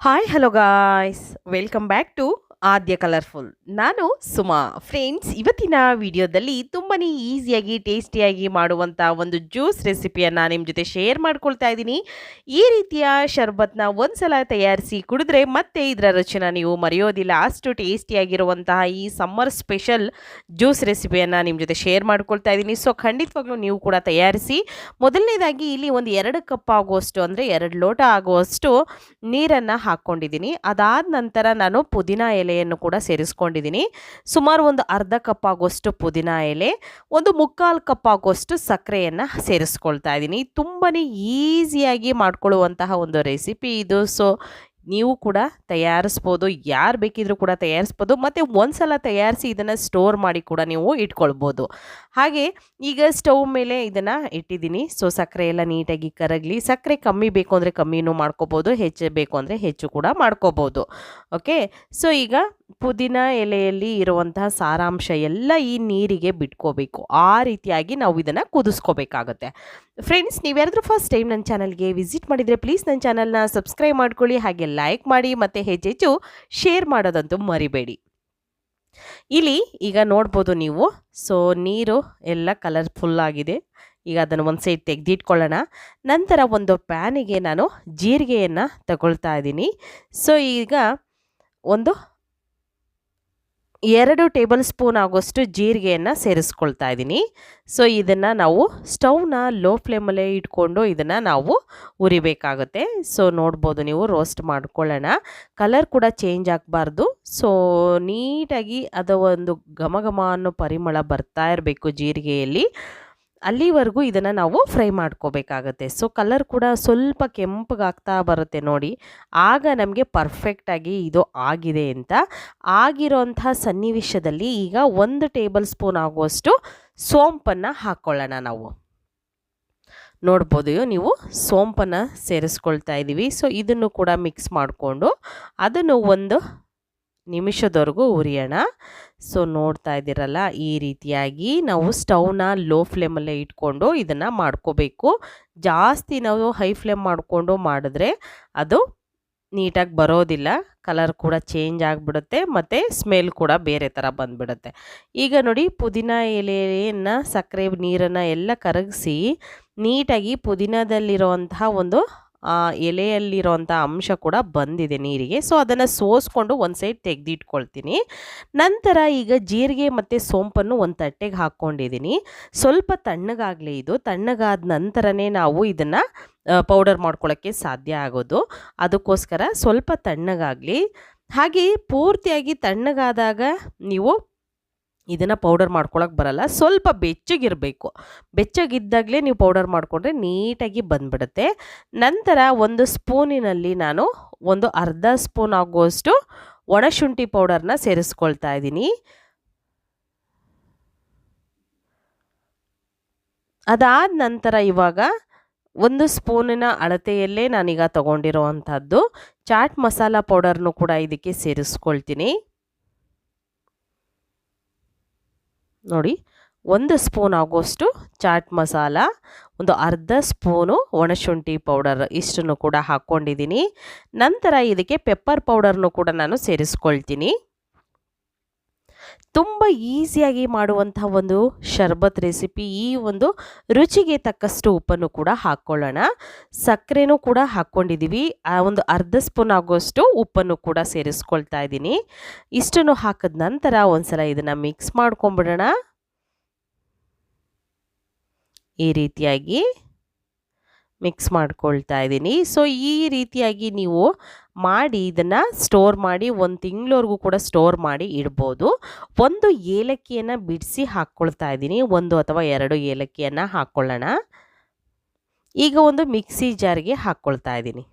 hi hello guys welcome back to Aadya colourful ನಾನು Suma. Friends ಇವತ್ತಿನ ವಿಡಿಯೋದಲ್ಲಿ ತುಂಬಾ ಈಸಿಯಾಗಿ ಟೇಸ್ಟಿಯಾಗಿ ಮಾಡುವಂಥ ಒಂದು ಜ್ಯೂಸ್ ರೆಸಿಪಿಯನ್ನು ನಿಮ್ಮ ಜೊತೆ ಶೇರ್ ಮಾಡ್ಕೊಳ್ತಾ ಇದ್ದೀನಿ. ಈ ರೀತಿಯ ಶರ್ಬತ್ನ ಒಂದ್ಸಲ ತಯಾರಿಸಿ ಕುಡಿದ್ರೆ ಮತ್ತೆ ಇದರ ರುಚಿನ ನೀವು ಮರೆಯೋದಿಲ್ಲ. ಅಷ್ಟು ಟೇಸ್ಟಿಯಾಗಿರುವಂತಹ ಈ ಸಮ್ಮರ್ ಸ್ಪೆಷಲ್ ಜ್ಯೂಸ್ ರೆಸಿಪಿಯನ್ನು ನಿಮ್ಮ ಜೊತೆ ಶೇರ್ ಮಾಡ್ಕೊಳ್ತಾ ಇದ್ದೀನಿ. ಸೊ ಖಂಡಿತವಾಗ್ಲೂ ನೀವು ಕೂಡ ತಯಾರಿಸಿ. ಮೊದಲನೇದಾಗಿ ಇಲ್ಲಿ ಒಂದು ಎರಡು ಕಪ್ ಆಗುವಷ್ಟು ಅಂದರೆ ಎರಡು ಲೋಟ ಆಗುವಷ್ಟು ನೀರನ್ನು ಹಾಕ್ಕೊಂಡಿದ್ದೀನಿ ಅದಾದ ನಂತರ ನಾನು ಪುದೀನ ಎಲೆಯನ್ನು ಕೂಡ ಸೇರಿಸ್ಕೊಂಡಿದ್ದೀನಿ. ಸುಮಾರು ಒಂದು ಅರ್ಧ ಕಪ್ ಆಗುವಷ್ಟು ಪುದೀನ ಎಲೆ, ಒಂದು ಮುಕ್ಕಾಲು ಕಪ್ ಆಗುವಷ್ಟು ಸಕ್ಕರೆಯನ್ನು ಸೇರಿಸ್ಕೊಳ್ತಾ ಇದ್ದೀನಿ ತುಂಬಾ ಈಸಿಯಾಗಿ ಮಾಡ್ಕೊಳ್ಳುವಂತಹ ಒಂದು ರೆಸಿಪಿ ಇದು. ಸೊ ನೀವು ಕೂಡ ತಯಾರಿಸ್ಬೋದು, ಯಾರು ಬೇಕಿದ್ರೂ ಕೂಡ ತಯಾರಿಸ್ಬೋದು, ಮತ್ತು ಒಂದ್ಸಲ ತಯಾರಿಸಿ ಇದನ್ನು ಸ್ಟೋರ್ ಮಾಡಿ ಕೂಡ ನೀವು ಇಟ್ಕೊಳ್ಬೋದು. ಹಾಗೆ ಈಗ ಸ್ಟವ್ ಮೇಲೆ ಇದನ್ನು ಇಟ್ಟಿದ್ದೀನಿ. ಸೊ ಸಕ್ಕರೆ ಎಲ್ಲ ನೀಟಾಗಿ ಕರಗಲಿ. ಸಕ್ಕರೆ ಕಮ್ಮಿ ಬೇಕು ಅಂದರೆ ಕಮ್ಮಿನೂ ಮಾಡ್ಕೋಬೋದು, ಹೆಚ್ಚು ಬೇಕು ಅಂದರೆ ಹೆಚ್ಚು ಕೂಡ ಮಾಡ್ಕೋಬೋದು. ಓಕೆ ಸೊ ಈಗ ಪುದೀನ ಎಲೆಯಲ್ಲಿ ಇರುವಂತಹ ಸಾರಾಂಶ ಎಲ್ಲ ಈ ನೀರಿಗೆ ಬಿಟ್ಕೋಬೇಕು. ಆ ರೀತಿಯಾಗಿ ನಾವು ಇದನ್ನು ಕುದಿಸ್ಕೋಬೇಕಾಗತ್ತೆ. ಫ್ರೆಂಡ್ಸ್ ನೀವ್ಯಾರಾದ್ರೂ ಫಸ್ಟ್ ಟೈಮ್ ನನ್ನ ಚಾನಲ್ಗೆ ವಿಸಿಟ್ ಮಾಡಿದರೆ ಪ್ಲೀಸ್ ನನ್ನ ಚಾನಲ್ನ ಸಬ್ಸ್ಕ್ರೈಬ್ ಮಾಡ್ಕೊಳ್ಳಿ, ಹಾಗೆ ಲೈಕ್ ಮಾಡಿ, ಮತ್ತು ಹೆಚ್ಚೆಚ್ಚು ಶೇರ್ ಮಾಡೋದಂತೂ ಮರಿಬೇಡಿ. ಇಲ್ಲಿ ಈಗ ನೋಡ್ಬೋದು ನೀವು ಸೊ ನೀರು ಎಲ್ಲ ಕಲರ್ಫುಲ್ ಆಗಿದೆ. ಈಗ ಅದನ್ನು ಒಂದು ಸೈಡ್ ತೆಗೆದಿಟ್ಕೊಳ್ಳೋಣ. ನಂತರ ಒಂದು ಪ್ಯಾನಿಗೆ ನಾನು ಜೀರಿಗೆಯನ್ನು ತಗೊಳ್ತಾ ಇದ್ದೀನಿ. ಸೊ ಈಗ ಒಂದು ಎರಡು ಟೇಬಲ್ ಸ್ಪೂನ್ ಆಗೋಷ್ಟು ಜೀರಿಗೆಯನ್ನು ಸೇರಿಸ್ಕೊಳ್ತಾ ಇದ್ದೀನಿ. ಸೊ ಇದನ್ನು ನಾವು ಸ್ಟವ್ನ ಲೋ ಫ್ಲೇಮಲ್ಲೇ ಇಟ್ಕೊಂಡು ಇದನ್ನು ನಾವು ಉರಿಬೇಕಾಗುತ್ತೆ. ಸೊ ನೋಡ್ಬೋದು ನೀವು, ರೋಸ್ಟ್ ಮಾಡ್ಕೊಳ್ಳೋಣ. ಕಲರ್ ಕೂಡ ಚೇಂಜ್ ಆಗಬಾರ್ದು. ಸೊ ನೀಟಾಗಿ ಅದು ಒಂದು ಘಮ ಘಮ ಅನ್ನೋ ಪರಿಮಳ ಬರ್ತಾ ಇರಬೇಕು ಜೀರಿಗೆಯಲ್ಲಿ. ಅಲ್ಲಿವರೆಗೂ ಇದನ್ನು ನಾವು ಫ್ರೈ ಮಾಡ್ಕೋಬೇಕಾಗತ್ತೆ. ಸೊ ಕಲರ್ ಕೂಡ ಸ್ವಲ್ಪ ಕೆಂಪಗಾಗ್ತಾ ಬರುತ್ತೆ ನೋಡಿ. ಆಗ ನಮಗೆ ಪರ್ಫೆಕ್ಟಾಗಿ ಇದು ಆಗಿದೆ ಅಂತ. ಆಗಿರೋಂಥ ಸನ್ನಿವೇಶದಲ್ಲಿ ಈಗ ಒಂದು ಟೇಬಲ್ ಸ್ಪೂನ್ ಆಗುವಷ್ಟು ಸೋಂಪನ್ನು ಹಾಕ್ಕೊಳ್ಳೋಣ ನಾವು. ನೋಡ್ಬೋದು ನೀವು ಸೋಂಪನ್ನು ಸೇರಿಸ್ಕೊಳ್ತಾ ಇದ್ದೀವಿ ಸೊ ಇದನ್ನು ಕೂಡ ಮಿಕ್ಸ್ ಮಾಡಿಕೊಂಡು ಅದನ್ನು ಒಂದು ನಿಮಿಷದವರೆಗೂ ಉರಿಯೋಣ. ಸೊ ನೋಡ್ತಾ ಇದ್ದೀರಲ್ಲ, ಈ ರೀತಿಯಾಗಿ ನಾವು ಸ್ಟವ್ನ ಲೋ ಫ್ಲೇಮಲ್ಲೇ ಇಟ್ಕೊಂಡು ಇದನ್ನು ಮಾಡ್ಕೋಬೇಕು. ಜಾಸ್ತಿ ನಾವು ಹೈ ಫ್ಲೇಮ್ ಮಾಡಿಕೊಂಡು ಮಾಡಿದ್ರೆ ಅದು ನೀಟಾಗಿ ಬರೋದಿಲ್ಲ. ಕಲರ್ ಕೂಡ ಚೇಂಜ್ ಆಗಿಬಿಡುತ್ತೆ ಮತ್ತು ಸ್ಮೆಲ್ ಕೂಡ ಬೇರೆ ಥರ ಬಂದುಬಿಡುತ್ತೆ. ಈಗ ನೋಡಿ, ಪುದೀನ ಎಲೆಯನ್ನು, ಸಕ್ಕರೆ ನೀರನ್ನು ಎಲ್ಲ ಕರಗಿಸಿ ನೀಟಾಗಿ ಪುದೀನದಲ್ಲಿರುವಂತಹ ಒಂದು ಎಲೆಯಲ್ಲಿರೋಂಥ ಅಂಶ ಕೂಡ ಬಂದಿದೆ ನೀರಿಗೆ. ಸೊ ಅದನ್ನು ಸೋಸ್ಕೊಂಡು ಒಂದು ಸೈಡ್ ತೆಗೆದಿಟ್ಕೊಳ್ತೀನಿ. ನಂತರ ಈಗ ಜೀರಿಗೆ ಮತ್ತು ಸೋಂಪನ್ನು ಒಂದು ತಟ್ಟೆಗೆ ಹಾಕ್ಕೊಂಡಿದ್ದೀನಿ ಸ್ವಲ್ಪ ತಣ್ಣಗಾಗಲಿ ಇದು. ತಣ್ಣಗಾದ ನಂತರನೇ ನಾವು ಇದನ್ನು ಪೌಡರ್ ಮಾಡ್ಕೊಳ್ಳೋಕ್ಕೆ ಸಾಧ್ಯ ಆಗೋದು. ಅದಕ್ಕೋಸ್ಕರ ಸ್ವಲ್ಪ ತಣ್ಣಗಾಗಲಿ. ಹಾಗೆ ಪೂರ್ತಿಯಾಗಿ ತಣ್ಣಗಾದಾಗ ನೀವು ಇದನ್ನು ಪೌಡರ್ ಮಾಡ್ಕೊಳಕ್ಕೆ ಬರಲ್ಲ. ಸ್ವಲ್ಪ ಬೆಚ್ಚಗಿರಬೇಕು. ಬೆಚ್ಚಗಿದ್ದಾಗಲೇ ನೀವು ಪೌಡರ್ ಮಾಡಿಕೊಂಡ್ರೆ ನೀಟಾಗಿ ಬಂದ್ಬಿಡುತ್ತೆ. ನಂತರ ಒಂದು ಸ್ಪೂನಿನಲ್ಲಿ ನಾನು ಒಂದು ಅರ್ಧ ಸ್ಪೂನ್ ಆಗುವಷ್ಟು ಒಣಶುಂಠಿ ಪೌಡರ್ನ ಸೇರಿಸ್ಕೊಳ್ತಾ ಇದ್ದೀನಿ. ಅದಾದ ನಂತರ ಇವಾಗ ಒಂದು ಸ್ಪೂನಿನ ಅಳತೆಯಲ್ಲೇ ನಾನೀಗ ತಗೊಂಡಿರುವಂಥದ್ದು. ಚಾಟ್ ಮಸಾಲ ಪೌಡರ್ನು ಕೂಡ ಇದಕ್ಕೆ ಸೇರಿಸ್ಕೊಳ್ತೀನಿ. ನೋಡಿ, ಒಂದು ಸ್ಪೂನ್ ಆಗೋಷ್ಟು ಚಾಟ್ ಮಸಾಲ, ಒಂದು ಅರ್ಧ ಸ್ಪೂನು ಒಣಶುಂಠಿ ಪೌಡರ್ ಇಷ್ಟನ್ನು ಕೂಡ ಹಾಕ್ಕೊಂಡಿದ್ದೀನಿ. ನಂತರ ಇದಕ್ಕೆ ಪೆಪ್ಪರ್ ಪೌಡರ್ನು ಕೂಡ ನಾನು ಸೇರಿಸ್ಕೊಳ್ತೀನಿ. ತುಂಬ ಈಸಿಯಾಗಿ ಮಾಡುವಂಥ ಒಂದು ಶರ್ಬತ್ ರೆಸಿಪಿ, ಈ ಒಂದು ರುಚಿಗೆ ತಕ್ಕಷ್ಟು ಉಪ್ಪನ್ನು ಕೂಡ ಹಾಕ್ಕೊಳ್ಳೋಣ ಸಕ್ಕರೆನೂ ಕೂಡ ಹಾಕ್ಕೊಂಡಿದ್ದೀವಿ ಆ ಒಂದು ಅರ್ಧ ಸ್ಪೂನ್ ಆಗೋಷ್ಟು ಉಪ್ಪನ್ನು ಕೂಡ ಸೇರಿಸ್ಕೊಳ್ತಾ ಇದ್ದೀನಿ. ಇಷ್ಟನ್ನು ಹಾಕಿದ ನಂತರ ಒಂದ್ಸಲ ಇದನ್ನು ಮಿಕ್ಸ್ ಮಾಡ್ಕೊಂಬಿಡೋಣ. ಈ ರೀತಿಯಾಗಿ ಮಿಕ್ಸ್ ಮಾಡ್ಕೊಳ್ತಾ ಇದ್ದೀನಿ. ಸೊ ಈ ರೀತಿಯಾಗಿ ನೀವು ಮಾಡಿ ಇದನ್ನು ಸ್ಟೋರ್ ಮಾಡಿ ಒಂದು ತಿಂಗಳವರೆಗೂ ಕೂಡ ಸ್ಟೋರ್ ಮಾಡಿ ಇಡ್ಬೋದು. ಒಂದು ಏಲಕ್ಕಿಯನ್ನು ಬಿಡಿಸಿ ಹಾಕ್ಕೊಳ್ತಾ ಇದ್ದೀನಿ. ಒಂದು ಅಥವಾ ಎರಡು ಏಲಕ್ಕಿಯನ್ನು ಹಾಕ್ಕೊಳ್ಳೋಣ ಈಗ ಒಂದು ಮಿಕ್ಸಿ ಜಾರ್ಗೆ ಹಾಕ್ಕೊಳ್ತಾ ಇದ್ದೀನಿ.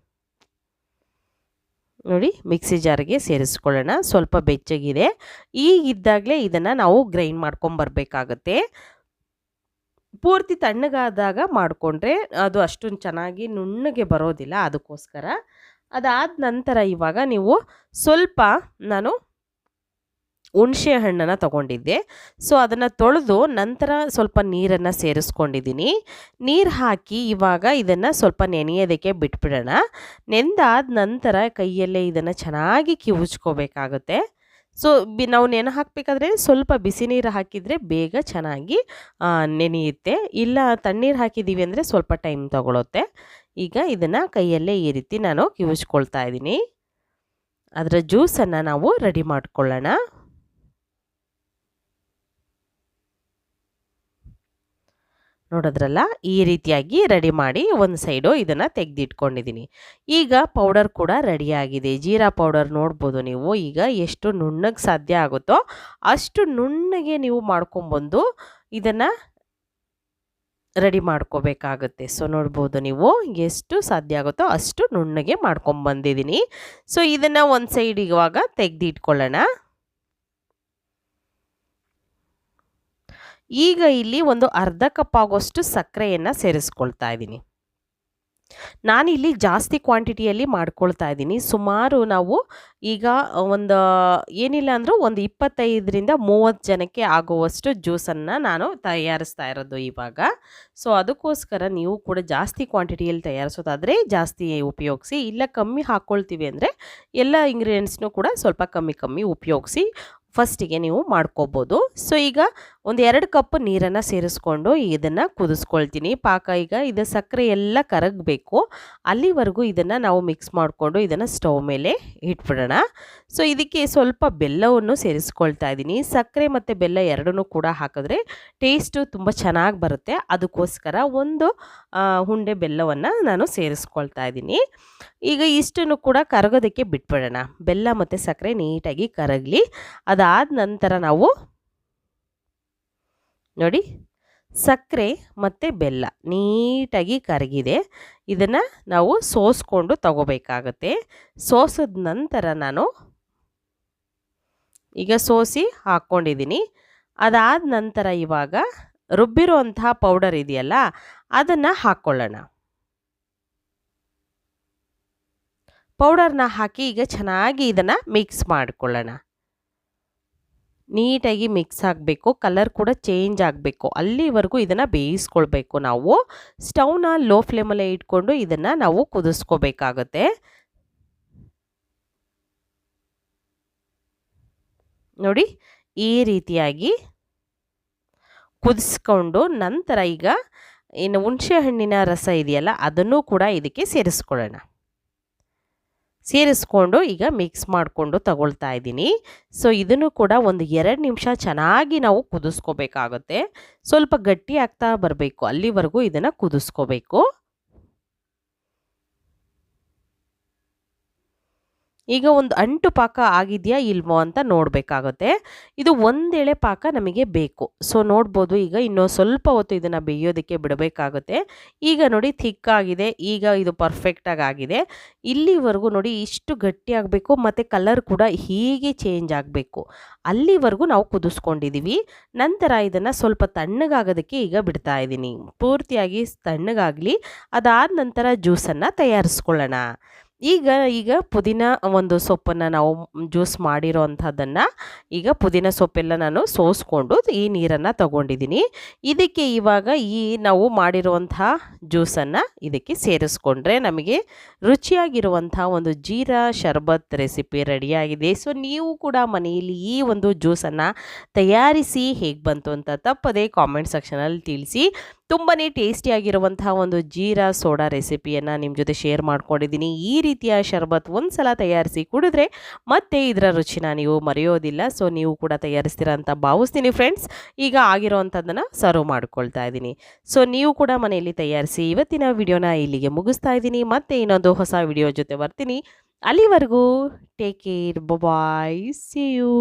ನೋಡಿ, ಮಿಕ್ಸಿ ಜಾರ್ಗೆ ಸೇರಿಸ್ಕೊಳ್ಳೋಣ. ಸ್ವಲ್ಪ ಬೆಚ್ಚಗಿದೆ. ಈಗಿದ್ದಾಗಲೇ ಇದನ್ನು ನಾವು ಗ್ರೈಂಡ್ ಮಾಡ್ಕೊಂಬರ್ಬೇಕಾಗತ್ತೆ ಪೂರ್ತಿ ತಣ್ಣಗಾದಾಗ ಮಾಡಿಕೊಂಡ್ರೆ ಅದು ಅಷ್ಟೊಂದು ಚೆನ್ನಾಗಿ ನುಣ್ಣಗೆ ಬರೋದಿಲ್ಲ ಅದಕ್ಕೋಸ್ಕರ. ಅದಾದ ನಂತರ ಇವಾಗ ನೀವು ಸ್ವಲ್ಪ ನಾನು ಹುಣಸೆ ಹಣ್ಣನ್ನು ತಗೊಂಡಿದ್ದೆ. ಸೊ, ಅದನ್ನು ತೊಳೆದು ನಂತರ ಸ್ವಲ್ಪ ನೀರನ್ನು ಸೇರಿಸ್ಕೊಂಡಿದ್ದೀನಿ. ನೀರು ಹಾಕಿ ಇವಾಗ ಇದನ್ನು ಸ್ವಲ್ಪ ನೆನೆಯೋದಕ್ಕೆ ಬಿಟ್ಬಿಡೋಣ. ನೆಂದಾದ ನಂತರ ಕೈಯಲ್ಲೇ ಇದನ್ನು ಚೆನ್ನಾಗಿ ಕಿವುಚ್ಕೋಬೇಕಾಗುತ್ತೆ. ಸೊ ಬಿ, ನಾವು ನೆನೆ ಹಾಕಬೇಕಾದ್ರೆ ಸ್ವಲ್ಪ ಬಿಸಿ ನೀರು ಹಾಕಿದರೆ ಬೇಗ ಚೆನ್ನಾಗಿ ನೆನೆಯುತ್ತೆ. ಇಲ್ಲ ತಣ್ಣೀರು ಹಾಕಿದ್ದೀವಿ ಅಂದರೆ ಸ್ವಲ್ಪ ಟೈಮ್ ತಗೊಳುತ್ತೆ. ಈಗ ಇದನ್ನು ಕೈಯಲ್ಲೇ ಈ ರೀತಿ ನಾನು ಕಿವಿಸ್ಕೊಳ್ತಾ ಇದ್ದೀನಿ. ಅದರ ಜ್ಯೂಸನ್ನು ನಾವು ರೆಡಿ ಮಾಡ್ಕೊಳ್ಳೋಣ. ನೋಡೋದ್ರಲ್ಲ, ಈ ರೀತಿಯಾಗಿ ರೆಡಿ ಮಾಡಿ ಒಂದು ಸೈಡು ಇದನ್ನು ತೆಗೆದಿಟ್ಕೊಂಡಿದ್ದೀನಿ ಈಗ ಪೌಡರ್ ಕೂಡ ರೆಡಿಯಾಗಿದೆ. ಜೀರಾ ಪೌಡರ್ ನೋಡ್ಬೋದು ನೀವು. ಈಗ ಎಷ್ಟು ನುಣ್ಣಗೆ ಸಾಧ್ಯ ಆಗುತ್ತೋ ಅಷ್ಟು ನುಣ್ಣಗೆ ನೀವು ಮಾಡ್ಕೊಂಬಂದು ಇದನ್ನು ರೆಡಿ ಮಾಡ್ಕೋಬೇಕಾಗುತ್ತೆ. ಸೊ, ನೋಡ್ಬೋದು ನೀವು ಎಷ್ಟು ಸಾಧ್ಯ ಆಗುತ್ತೋ ಅಷ್ಟು ನುಣ್ಣಗೆ ಮಾಡ್ಕೊಂಬಂದಿದ್ದೀನಿ ಸೊ, ಇದನ್ನು ಒಂದು ಸೈಡ್ ಇವಾಗ ತೆಗೆದಿಟ್ಕೊಳ್ಳೋಣ. ಈಗ ಇಲ್ಲಿ ಒಂದು ಅರ್ಧ ಕಪ್ ಆಗೋಷ್ಟು ಸಕ್ಕರೆಯನ್ನು ಸೇರಿಸ್ಕೊಳ್ತಾ ಇದ್ದೀನಿ. ನಾನಿಲ್ಲಿ ಜಾಸ್ತಿ ಕ್ವಾಂಟಿಟಿಯಲ್ಲಿ ಮಾಡ್ಕೊಳ್ತಾ ಇದ್ದೀನಿ. ಸುಮಾರು ನಾವು ಈಗ ಒಂದು, ಏನಿಲ್ಲ ಅಂದರೂ ಒಂದು ಇಪ್ಪತ್ತೈದರಿಂದ ಮೂವತ್ತು ಜನಕ್ಕೆ ಆಗುವಷ್ಟು ಜ್ಯೂಸನ್ನು ನಾನು ತಯಾರಿಸ್ತಾ ಇರೋದು ಇವಾಗ. ಸೊ, ಅದಕ್ಕೋಸ್ಕರ ನೀವು ಕೂಡ ಜಾಸ್ತಿ ಕ್ವಾಂಟಿಟಿಯಲ್ಲಿ ತಯಾರಿಸೋದಾದರೆ ಜಾಸ್ತಿ ಉಪಯೋಗಿಸಿ, ಇಲ್ಲ ಕಮ್ಮಿ ಹಾಕ್ಕೊಳ್ತೀವಿ ಅಂದರೆ ಎಲ್ಲ ಇಂಗ್ರೀಡಿಯೆಂಟ್ಸ್ನೂ ಕೂಡ ಸ್ವಲ್ಪ ಕಮ್ಮಿ ಕಮ್ಮಿ ಉಪಯೋಗಿಸಿ ಫಸ್ಟಿಗೆ ನೀವು ಮಾಡ್ಕೋಬೋದು. ಸೊ, ಈಗ ಒಂದು ಎರಡು ಕಪ್ ನೀರನ್ನು ಸೇರಿಸ್ಕೊಂಡು ಇದನ್ನು ಕುದಿಸ್ಕೊಳ್ತೀನಿ. ಪಾಕ ಈಗ ಇದು ಸಕ್ಕರೆ ಎಲ್ಲ ಕರಗಬೇಕು. ಅಲ್ಲಿವರೆಗೂ ಇದನ್ನು ನಾವು ಮಿಕ್ಸ್ ಮಾಡಿಕೊಂಡು ಇದನ್ನು ಸ್ಟವ್ ಮೇಲೆ ಇಟ್ಬಿಡೋಣ. ಸೊ ಇದಕ್ಕೆ ಸ್ವಲ್ಪ ಬೆಲ್ಲವನ್ನು ಸೇರಿಸ್ಕೊಳ್ತಾ ಇದ್ದೀನಿ. ಸಕ್ಕರೆ ಮತ್ತು ಬೆಲ್ಲ ಎರಡನ್ನೂ ಕೂಡ ಹಾಕಿದ್ರೆ ಟೇಸ್ಟು ತುಂಬ ಚೆನ್ನಾಗಿ ಬರುತ್ತೆ. ಅದಕ್ಕೋಸ್ಕರ ಒಂದು ಹುಂಡೆ ಬೆಲ್ಲವನ್ನು ನಾನು ಸೇರಿಸ್ಕೊಳ್ತಾ ಇದ್ದೀನಿ. ಈಗ ಇಷ್ಟನ್ನು ಕೂಡ ಕರಗೋದಕ್ಕೆ ಬಿಟ್ಬಿಡೋಣ. ಬೆಲ್ಲ ಮತ್ತು ಸಕ್ಕರೆ ನೀಟಾಗಿ ಕರಗಲಿ. ಅದಾದ ನಂತರ ನಾವು ನೋಡಿ, ಸಕ್ಕರೆ ಮತ್ತು ಬೆಲ್ಲ ನೀಟಾಗಿ ಕರಗಿದೆ. ಇದನ್ನು ನಾವು ಸೋಸ್ಕೊಂಡು ತಗೋಬೇಕಾಗತ್ತೆ. ಸೋಸಿದ ನಂತರ ನಾನು ಈಗ ಸೋಸಿ ಹಾಕ್ಕೊಂಡಿದ್ದೀನಿ. ಅದಾದ ನಂತರ ಇವಾಗ ರುಬ್ಬಿರುವಂತಹ ಪೌಡರ್ ಇದೆಯಲ್ಲ, ಅದನ್ನು ಹಾಕ್ಕೊಳ್ಳೋಣ ಪೌಡರ್ನ ಹಾಕಿ ಈಗ ಚೆನ್ನಾಗಿ ಇದನ್ನು ಮಿಕ್ಸ್ ಮಾಡಿಕೊಳ್ಳೋಣ. ನೀಟಾಗಿ ಮಿಕ್ಸ್ ಆಗಬೇಕು, ಕಲರ್ ಕೂಡ ಚೇಂಜ್ ಆಗಬೇಕು. ಅಲ್ಲಿವರೆಗೂ ಇದನ್ನು ಬೇಯಿಸ್ಕೊಳ್ಬೇಕು ನಾವು. ಸ್ಟವ್ನ ಲೋ ಫ್ಲೇಮಲ್ಲೇ ಇಟ್ಕೊಂಡು ಇದನ್ನು ನಾವು ಕುದಿಸ್ಕೋಬೇಕಾಗತ್ತೆ. ನೋಡಿ, ಈ ರೀತಿಯಾಗಿ ಕುದಿಸ್ಕೊಂಡು ನಂತರ ಈಗ ಇನ್ನು ಹುಣಸೆ ಹಣ್ಣಿನ ರಸ ಇದೆಯಲ್ಲ, ಅದನ್ನು ಕೂಡ ಇದಕ್ಕೆ ಸೇರಿಸ್ಕೊಳ್ಳೋಣ. ಸೇರಿಸ್ಕೊಂಡು ಈಗ ಮಿಕ್ಸ್ ಮಾಡಿಕೊಂಡು ತಗೊಳ್ತಾ ಇದ್ದೀನಿ. ಸೊ ಇದನ್ನು ಕೂಡ ಒಂದು ಎರಡು ನಿಮಿಷ ಚೆನ್ನಾಗಿ ನಾವು ಕುದಿಸ್ಕೋಬೇಕಾಗುತ್ತೆ. ಸ್ವಲ್ಪ ಗಟ್ಟಿ ಆಗ್ತಾ ಬರಬೇಕು. ಅಲ್ಲಿವರೆಗೂ ಇದನ್ನು ಕುದಿಸ್ಕೋಬೇಕು. ಈಗ ಒಂದು ಅಂಟು ಪಾಕ ಆಗಿದೆಯಾ ಇಲ್ವೋ ಅಂತ ನೋಡಬೇಕಾಗುತ್ತೆ. ಇದು ಒಂದೆಳೆ ಪಾಕ ನಮಗೆ ಬೇಕು. ಸೊ, ನೋಡ್ಬೋದು ಈಗ ಇನ್ನೂ ಸ್ವಲ್ಪ ಹೊತ್ತು ಇದನ್ನು ಬೇಯೋದಕ್ಕೆ ಬಿಡಬೇಕಾಗುತ್ತೆ. ಈಗ ನೋಡಿ ಥಿಕ್ ಆಗಿದೆ ಈಗ ಇದು ಪರ್ಫೆಕ್ಟಾಗಿ ಆಗಿದೆ. ಇಲ್ಲಿವರೆಗೂ ನೋಡಿ ಇಷ್ಟು ಗಟ್ಟಿ ಆಗಬೇಕು, ಮತ್ತು ಕಲರ್ ಕೂಡ ಹೀಗೆ ಚೇಂಜ್ ಆಗಬೇಕು. ಅಲ್ಲಿವರೆಗೂ ನಾವು ಕುದಿಸ್ಕೊಂಡಿದ್ದೀವಿ ನಂತರ ಇದನ್ನು ಸ್ವಲ್ಪ ತಣ್ಣಗಾಗೋದಕ್ಕೆ ಈಗ ಬಿಡ್ತಾ ಇದ್ದೀನಿ. ಪೂರ್ತಿಯಾಗಿ ತಣ್ಣಗಾಗಲಿ. ಅದಾದ ನಂತರ ಜ್ಯೂಸನ್ನು ತಯಾರಿಸ್ಕೊಳ್ಳೋಣ. ಈಗ ಈಗ ಪುದೀನ ಒಂದು ಸೊಪ್ಪನ್ನು ನಾವು ಜ್ಯೂಸ್ ಮಾಡಿರೋ ಅಂಥದ್ದನ್ನು ಈಗ ಪುದೀನ ಸೊಪ್ಪೆಲ್ಲ ನಾನು ಸೋಸ್ಕೊಂಡು ಈ ನೀರನ್ನು ತಗೊಂಡಿದ್ದೀನಿ. ಇದಕ್ಕೆ ಇವಾಗ ಈ ನಾವು ಮಾಡಿರುವಂಥ ಜ್ಯೂಸನ್ನು ಇದಕ್ಕೆ ಸೇರಿಸ್ಕೊಂಡ್ರೆ ನಮಗೆ ರುಚಿಯಾಗಿರುವಂಥ ಒಂದು ಜೀರಾ ಶರ್ಬತ್ ರೆಸಿಪಿ ರೆಡಿಯಾಗಿದೆ. ಸೊ, ನೀವು ಕೂಡ ಮನೆಯಲ್ಲಿ ಈ ಒಂದು ಜ್ಯೂಸನ್ನು ತಯಾರಿಸಿ ಹೇಗೆ ಬಂತು ಅಂತ ತಪ್ಪದೆ ಕಾಮೆಂಟ್ ಸೆಕ್ಷನಲ್ಲಿ ತಿಳಿಸಿ. ತುಂಬಾ ಟೇಸ್ಟಿಯಾಗಿರುವಂತಹ ಒಂದು ಜೀರಾ ಸೋಡಾ ರೆಸಿಪಿಯನ್ನು ನಿಮ್ಮ ಜೊತೆ ಶೇರ್ ಮಾಡ್ಕೊಂಡಿದ್ದೀನಿ. ಈ ರೀತಿಯ ಶರ್ಬತ್ ಒಂದು ಸಲ ತಯಾರಿಸಿ ಕುಡಿದ್ರೆ ಮತ್ತೆ ಇದರ ರುಚಿನ ನೀವು ಮರೆಯೋದಿಲ್ಲ. ಸೊ ನೀವು ಕೂಡ ತಯಾರಿಸ್ತೀರ ಅಂತ ಭಾವಿಸ್ತೀನಿ ಫ್ರೆಂಡ್ಸ್ ಈಗ ಆಗಿರೋವಂಥದ್ದನ್ನು ಸರ್ವ್ ಮಾಡ್ಕೊಳ್ತಾ ಇದ್ದೀನಿ ಸೊ ನೀವು ಕೂಡ ಮನೆಯಲ್ಲಿ ತಯಾರಿಸಿ ಇವತ್ತಿನ ವಿಡಿಯೋನ ಇಲ್ಲಿಗೆ ಮುಗಿಸ್ತಾ ಇದ್ದೀನಿ ಮತ್ತೆ ಇನ್ನೊಂದು ಹೊಸ ವಿಡಿಯೋ ಜೊತೆ ಬರ್ತೀನಿ. ಅಲ್ಲಿವರೆಗೂ take care bye see you